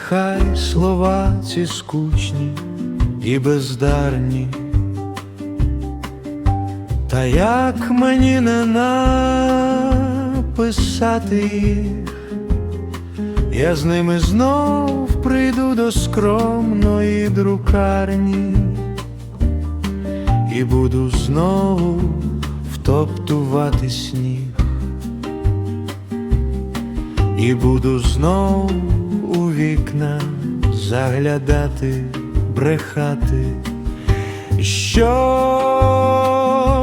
Нехай слова ці скучні і бездарні, та як мені не написати їх, я з ними знов прийду до скромної друкарні і буду знову втоптувати сніг, і буду знов у вікна заглядати, брехати, що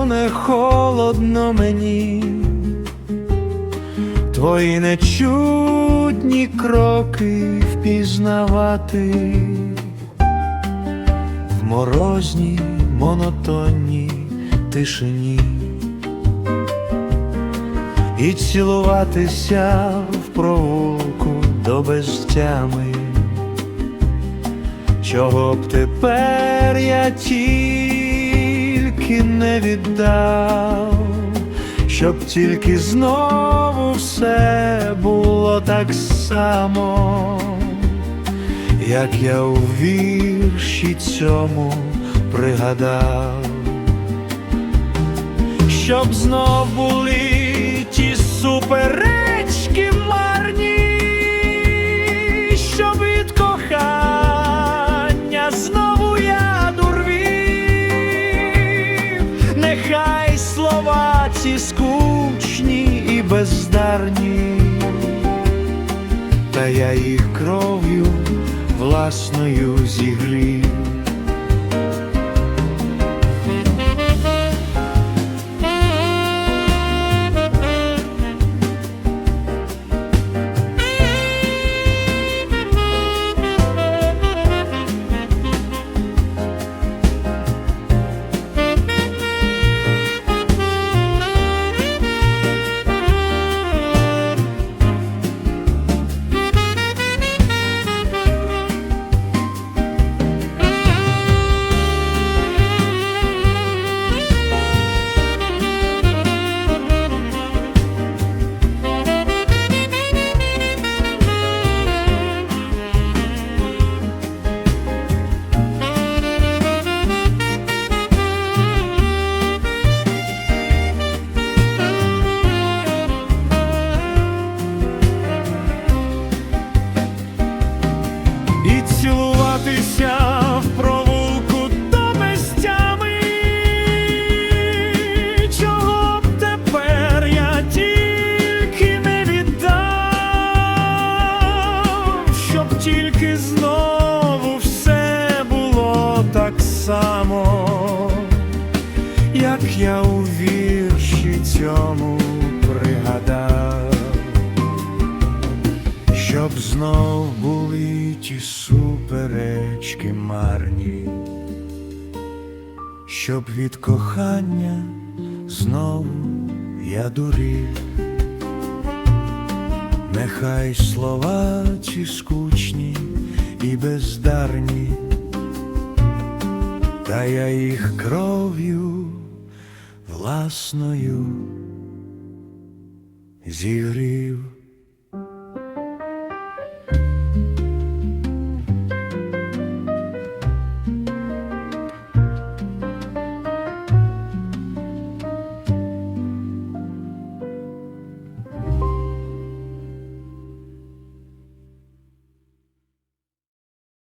не холодно мені, твої нечутні кроки впізнавати. В морозній монотонній тишині. І цілуватися в провулку до безтями, чого б тепер я тільки не віддав, щоб тільки знову все було так само, як я у вірші цьому пригадав. Щоб знов були ті суперечки марні, нехай слова ці скучні і бездарні, та я їх кров'ю власною зігрів. Цьому пригадав щоб знов були ті суперечки марні, щоб від кохання знову я дурів, нехай слова ці скучні і бездарні, та я їх кров'ю власною зігрів.